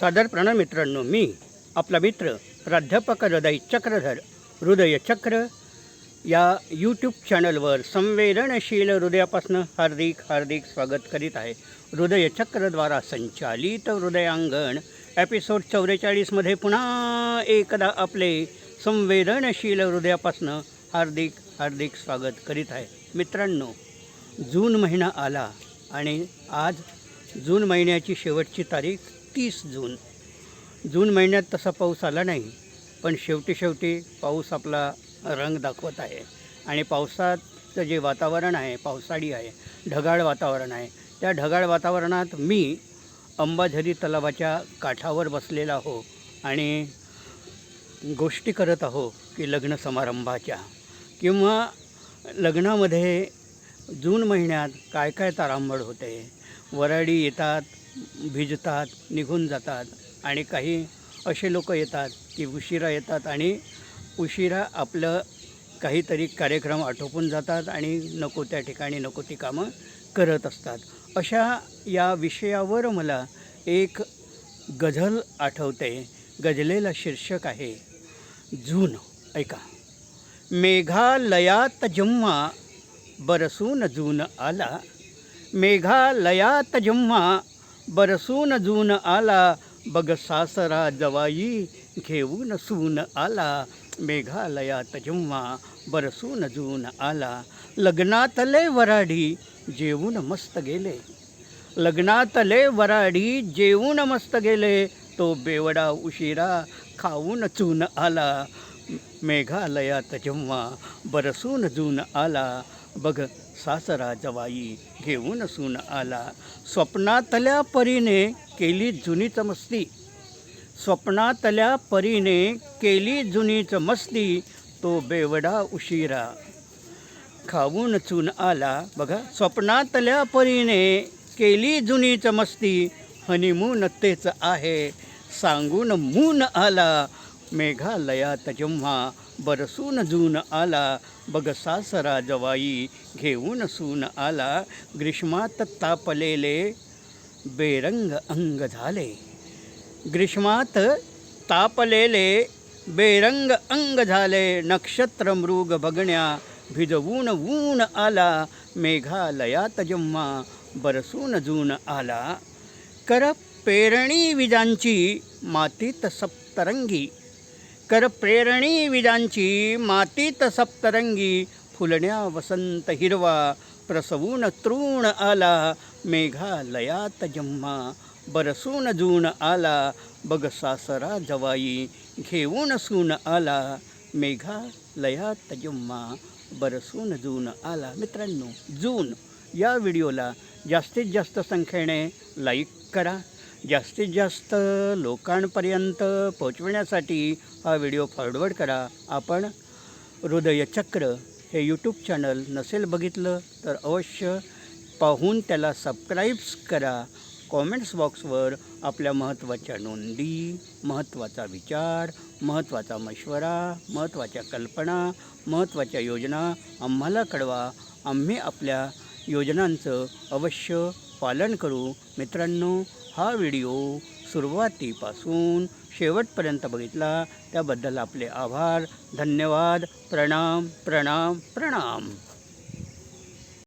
सादर प्रणाम मित्रांनो मी आपला मित्र प्राध्यापक हृदय चक्रधर हृदय चक्र या यूट्यूब चॅनलवर संवेदनशील हृदयापासून हार्दिक हार्दिक स्वागत करीत आहे. हृदय चक्रद्वारा संचालित हृदयांगण एपिसोड चौवेचाळीसमध्ये पुन्हा एकदा आपले संवेदनशील हृदयापासून हार्दिक हार्दिक स्वागत करीत आहे. मित्रांनो जून महिना आला आणि आज जून महिन्याची शेवटची तारीख तीस जून. जून महिन्यात तसा पाऊस आला नाही पण शेवटी शेवटी पाऊस आपला रंग दाखवत आहे. आणि पावसाचं जे वातावरण आहे पावसाळी आहे ढगाळ वातावरण आहे त्या ढगाळ वातावरणात मी अंबाझरी तलावाच्या काठावर बसलेला हो आणि गोष्टी करत आहो की लग्न समारंभाच्या. किंवा लग्नामध्ये जून महिन्यात काय काय तारांबळ होते वराडी येतात भिजतात निघून जातात आणि काही असे लोक येतात की उशिरा येतात आणि उशिरा आपलं काहीतरी कार्यक्रम आटोपून जातात आणि नको त्या ठिकाणी नको ती कामं करत असतात. अशा या विषयावर मला एक गझल आठवते. गझलेला शीर्षक आहे जून ऐका. मेघालयात जेव्हा बरसून जून आला. मेघालयात जेव्हा बरसून जून आला बग सासरा जवाई घेऊन सून आला मेघालयात जेव्हा बरसून जून आला लग्नातले वराडी जेवून मस्त गेले. लग्नातले वराडी जेवून मस्त गेले तो बेवडा उशिरा खाऊन चून आला. मेघालयात जेव्हा बरसून जून आला बघ सासरा जवाई घेऊन सून आला. स्वप्नातल्या परीने केली जुनीच मस्ती स्वप्नातल्या परीने केली जुनीच मस्ती तो बेवडा उशिरा. खाऊन चून आला. बघा स्वप्नातल्या परीने केली जुनीच मस्ती हनीमून तेच आहे. सांगून मून आला. मेघालयात जेव्हा बरसून जून आला बघ सासरा जवाई घेऊन सून आला ग्रीष्मात तापलेले बेरंग अंग झाले. ग्रीष्मात तापलेले बेरंग अंग झाले नक्षत्र मृग बघण्या भिजवून ऊन आला मेघालयात जेव्हा बरसून जून आला. कर पेरणी विजांची मातीत सप्तरंगी कर प्रेरणी विजांची मातीत सप्तरंगी फुलण्या वसंत हिरवा प्रसवून तृण आला मेघालयात जम्मा बरसून जून आला बग सासरा जवाई घेऊन सून आला मेघालयात जम्मा बरसून जून आला. मित्रांनो जून या व्हिडिओला जास्तीत जास्त संख्येने लाईक करा जास्तीत जास्त लोकांपर्यंत पोचविण्यासाठी हा व्हिडिओ फॉरवर्ड करा. आपण हृदयचक्र हे यूट्यूब चॅनल नसेल बघितलं तर अवश्य पाहून त्याला सबस्क्राईब्स करा. कॉमेंट्स बॉक्सवर आपल्या महत्त्वाच्या नोंदी महत्त्वाचा विचार महत्त्वाचा मशवरा महत्त्वाच्या कल्पना महत्त्वाच्या योजना आम्हाला कळवा. आम्ही आपल्या योजनांचं अवश्य पालन करू. मित्रांनो हा व्हिडिओ सुरुवातीपासून शेवटपर्यंत बघितला त्याबद्दल आपले आभार धन्यवाद प्रणाम प्रणाम प्रणाम.